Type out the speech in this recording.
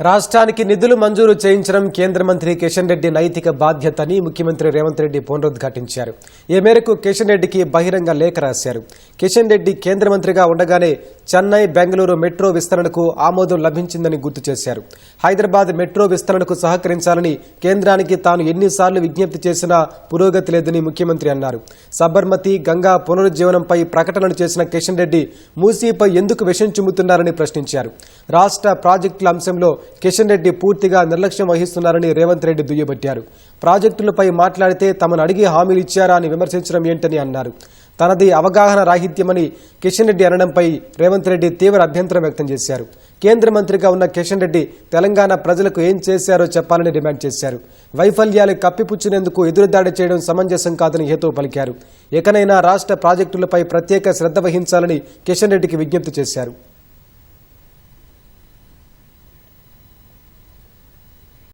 రాష్ట్రానికి నిధులు మంజూరు చేయించడం కేంద్ర మంత్రి కిషన్ రెడ్డి నైతిక బాధ్యత అని ముఖ్యమంత్రి రేవంత్ రెడ్డి పునరుద్ఘాటించారు. ఈ మేరకు కిషన్ రెడ్డికి బహిరంగ లేఖ రాశారు. కిషన్ రెడ్డి కేంద్ర మంత్రిగా ఉండగానే చెన్నై బెంగళూరు మెట్రో విస్తరణకు ఆమోదం లభించిందని గుర్తు చేశారు. హైదరాబాద్ మెట్రో విస్తరణకు సహకరించాలని కేంద్రానికి తాను ఎన్నిసార్లు విజ్ఞప్తి చేసినా పురోగతి లేదని ముఖ్యమంత్రి అన్నారు. సబర్మతి గంగా పునరుజ్జీవనంపై ప్రకటనలు చేసిన కిషన్ రెడ్డి మూసీపై ఎందుకు విషం చుమ్ముతున్నారని ప్రశ్నించారు. రాష్ట్ర ప్రాజెక్టుల అంశంలో కిషన్ రెడ్డి పూర్తిగా నిర్లక్ష్యం వహిస్తున్నారని రేవంత్ రెడ్డి దుయ్యబట్టారు. ప్రాజెక్టులపై మాట్లాడితే తమను అడిగి హామీలు ఇచ్చారా అని విమర్శించడం ఏంటని అన్నారు. తనది అవగాహన రాహిత్యమని కిషన్ రెడ్డి అనడంపై రేవంత్ రెడ్డి తీవ్ర అభ్యంతరం వ్యక్తం చేశారు. కేంద్ర మంత్రిగా ఉన్న కిషన్ రెడ్డి తెలంగాణ ప్రజలకు ఏం చేశారో చెప్పాలని డిమాండ్ చేశారు. వైఫల్యాలు కప్పిపుచ్చునేందుకు ఎదురుదాడి చేయడం సమంజసం కాదని హేతు పలికారు. ఎకనైనా రాష్ట్ర ప్రాజెక్టులపై ప్రత్యేక శ్రద్ధ వహించాలని కిషన్ రెడ్డికి విజ్ఞప్తి చేశారు.